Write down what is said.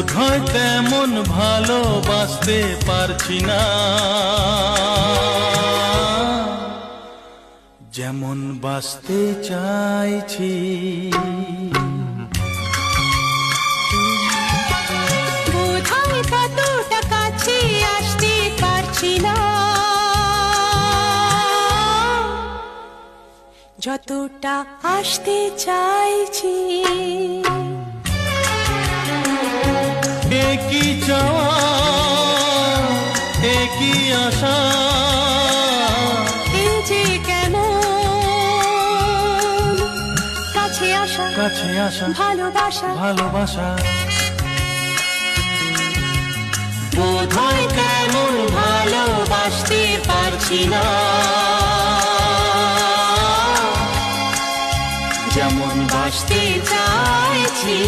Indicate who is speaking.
Speaker 1: বোধ হয় তেমন ভালোবাসতে পারছি না। যেমন বাসতে চাইছি।
Speaker 2: বোধহয় যতটা আসতে চাইছি।
Speaker 1: একই চাওয়া একই আশা। কাছে আসা
Speaker 2: ভালোবাসা।
Speaker 1: ভালোবাসা।
Speaker 2: বোধহয় কেমন ভালোবাসতে পারছি না।
Speaker 1: যেমন
Speaker 2: বাসতে চাইছি।